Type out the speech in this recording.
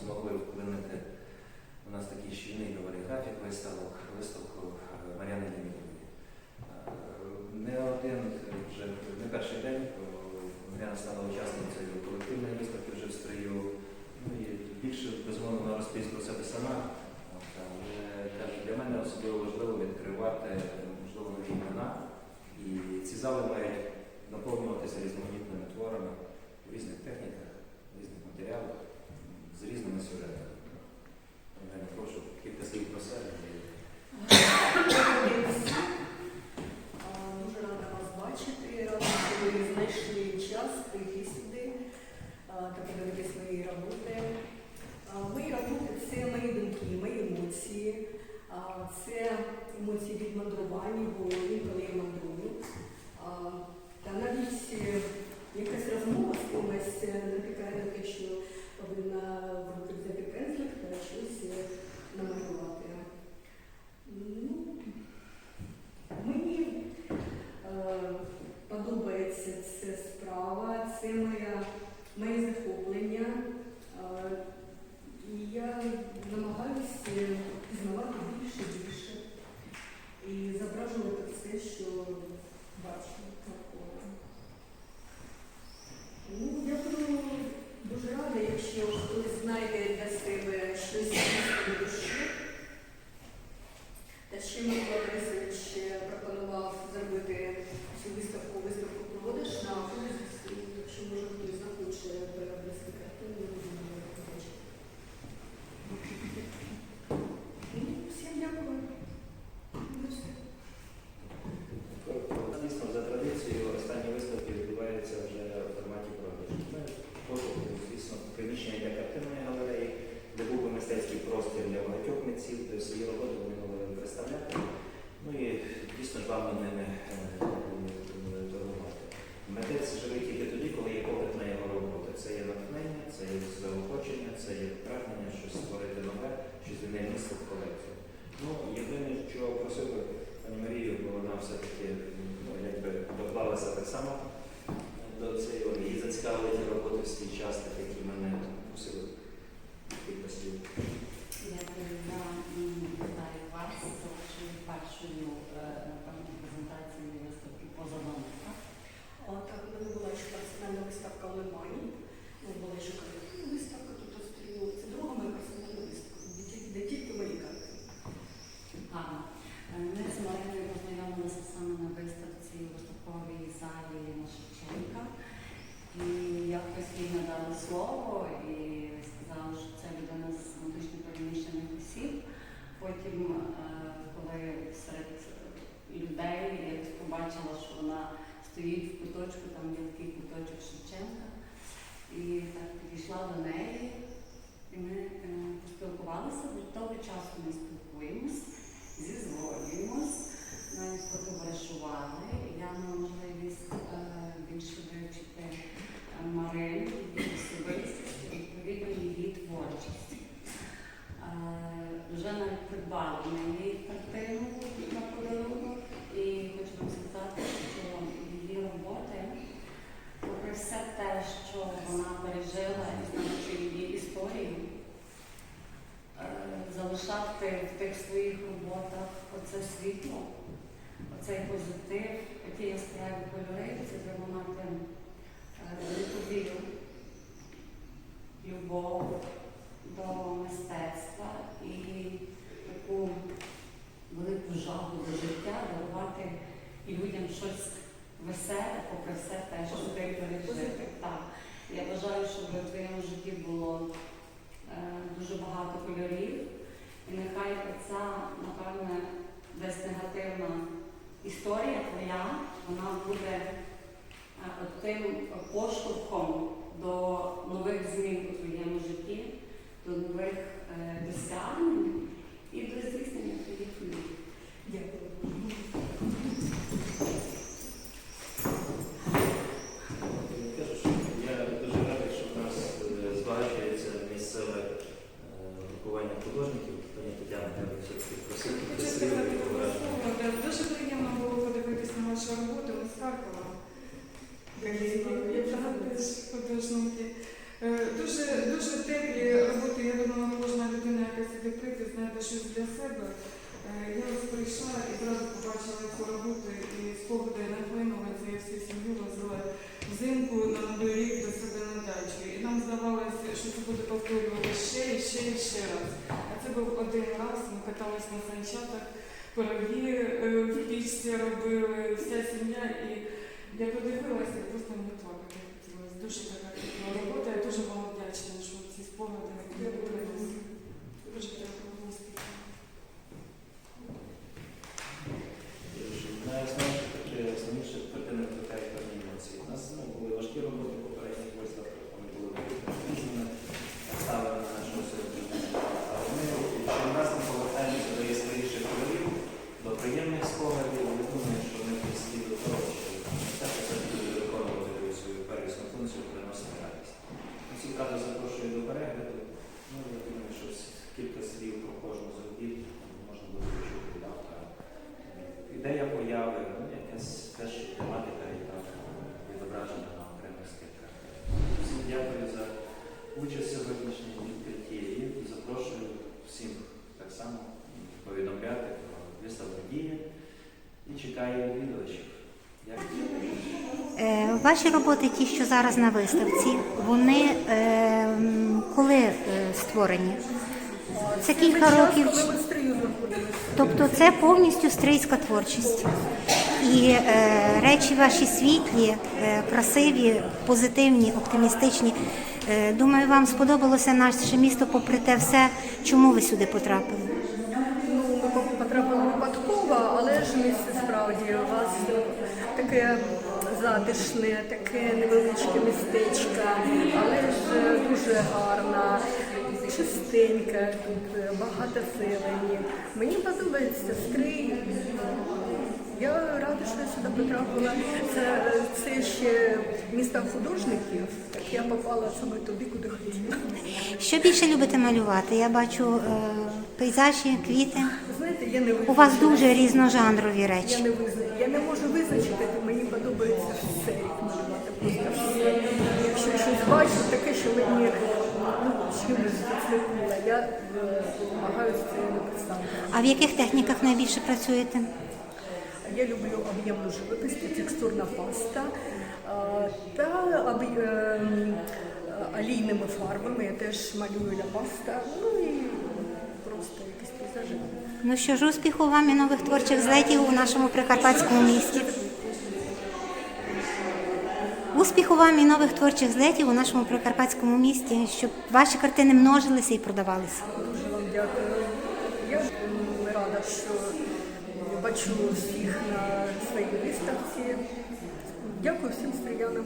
змогли вплинути. У нас такий щільний доволі графік виставок, виставку е, Мар'яни Демідової. Е, Не один вже не перший день Мар'яна стала учасницею колективної виставки вже в строю. Ну і більше безумовно розповість про себе сама. Але каже, для мене особливо важливо відкривати можливо нові імена. І ці зали мають наповнюватися різноманітними творами в різних техніках, в різних матеріалах, з різними сюжетами. Я прошу кілька слів про себе. Дуже рада вас бачити, рада, що ви знайшли час прийти сюди та подивитись мої роботи. Мої роботи це мої думки, мої емоції. Це емоції від мандрування, бо інколи я мандрую. Та навіть е, якась розмова з кимось е, натякає на те, що повинна в руки взяти пензлик та щось е, намалювати. Ну, Мені е, подобається ця справа, це моя, моє захоплення. Е, і я намагаюся пізнавати більше і більше і зображувати все, що бачу навколо. Ну, я буду дуже рада, якщо хтось знайде для себе щось близьке до душі. Та ще Микола Борисович пропонував зробити цю виставку, виставку проводиш на вулиці, якщо може хтось захоче перевести картину, можна побачити. Ну, всім дякую. Ну, все. Звісно, за традицією останні виставки відбуваються вже в форматі продажу. Ми пошуку, звісно, приміщення для картинної галереї, де був би мистецький простір для багатьох митців, де свої роботи вони могли представляти. Ну і дійсно ж вам ними е, торгувати. Митець живе тільки тоді, коли є погляд на його роботи. Це є натхнення, це є заохочення, це є прагнення щось створити нове, щось місце в колекцію. Ну, єдине, що просив би пані Марію, бо вона все-таки ну, якби доклалася так само до цієї і зацікавили ті роботи в свій час, так як і мене мусили кілька слів. Дякую за м, вітаю вас з вашою першою е, напевно, презентацією виставки поза домом. так? А так, у мене була ще персональна виставка в Лимані. Ну, була ще колективна виставка, тут острілю. Це друга моя персональна виставка, де тільки, де тільки мої картини. Гарно. Е, Ми з Мариною познайомилися саме на виставці у виставковій залі на Шевченка. І якось їй надали слово і сказали, що це людина з внутрішньо переміщених осіб. Потім, е, коли серед людей я побачила, що вона стоїть в куточку, там є такий куточок Шевченка. І так підійшла до неї, і ми е, поспілкувалися. Від того часу ми спілкуємось, зізволюємось, навіть фотографували. Я мала можливість е, більше вивчити Марину, її особистість, відповідно її творчість. Вже навіть придбали на неї картину на подарунок, і хочу вам сказати, що її роботи, попри все те, що вона пережила і знаючи її історію, е, залишати в тих своїх роботах оце світло, оцей позитив, ті яскраві кольори, це треба мати е, велику віру, любов до мистецтва і таку велику жагу до життя, дарувати і людям щось веселе, попри все те, що ти пережив. Так. Я бажаю, щоб в твоєму житті було е, дуже багато кольорів, і нехай ця, напевне, десь негативна історія твоя, вона буде е, от тим поштовхом до нових змін у твоєму житті, до нових е, досягнень і до здійснення твоїх мрій. Дякую. Я кажу, що я дуже радий, що в нас е, збагачується місцеве е, групування художників. Пані Тетяна, я би все-таки просив Хочу просив сказати її два враження. слова. Да, Дуже приємно було подивитись на вашу роботу. Ми з Харкова. Я взагалі цю роботу і спогади нахлинули це я всю сім'ю возила взимку на новий рік до себе на дачу. І нам здавалося, що це буде повторювати ще і ще і ще раз. А це був один раз. Ми катались на санчатах, пироги е, в пічці робили, вся сім'я. І я подивилася, просто не плакати хотілося. Дуже така робота. Я дуже вам вдячна, що ці спогади не принесли. Дуже дякую. успіхів. Найосновніше таке основніше картини викликають певні емоції. У нас ну, були важкі роботи в попередніх виставках, вони були різними ставлені на нашу сьогодні. Але ми щораз ми повертаємося до яскравіших кольорів, до приємних спогадів. Я думаю, що ми близькі до того, що це все буде виконувати свою первісну функцію, приносити радість. Всіх радо запрошую до перегляду. Ну, я думаю, що с- кілька слів про кожну з робіт можна буде почути від автора. Ідея появи, ну, якась теж тематика, яка відображена на окремих скидках. Всім дякую за участь в сьогоднішній відкритті і запрошую всім так само повідомляти про виставку дії і чекаю відвідувачів. Е, Ваші роботи, ті, що зараз на виставці, вони е, коли е, створені? Це кілька років. Тобто це повністю стрийська творчість. І е, речі ваші світлі, е, красиві, позитивні, оптимістичні. Е, думаю, вам сподобалося наше місто, попри те все, чому ви сюди потрапили? Ну, ми потрапили випадково, але ж місце справді у вас таке затишне, таке невеличке містечко, але ж е, дуже гарна, чистенька, тут е, багато зелені. Мені подобається стрий. Я рада, що я сюди потрапила. Це, це ще місто художників. Так я попала саме туди, куди хотіла. Що більше любите малювати? Я бачу е, пейзажі, квіти. Знаєте, я не У вас визначила. дуже різножанрові Я речі. не визна... я не можу визначити, мені подобається все як малювати. Просто все. Якщо щось бачу, таке, що мені ну, чимось зацепило, я е, намагаюся це написати. А в яких техніках найбільше працюєте? Я люблю об'ємну живопис, текстурна паста та ем, олійними фарбами. Я теж малюю ля паста, ну і просто якісь пейзажі. Ну що ж, успіху вам і нових творчих злетів у нашому прикарпатському місті. Успіху вам і нових творчих злетів у нашому прикарпатському місті, щоб ваші картини множилися і продавалися. Дуже вам дякую. Я рада, що бачу всіх на своїй виставці. Дякую всім стрілянам.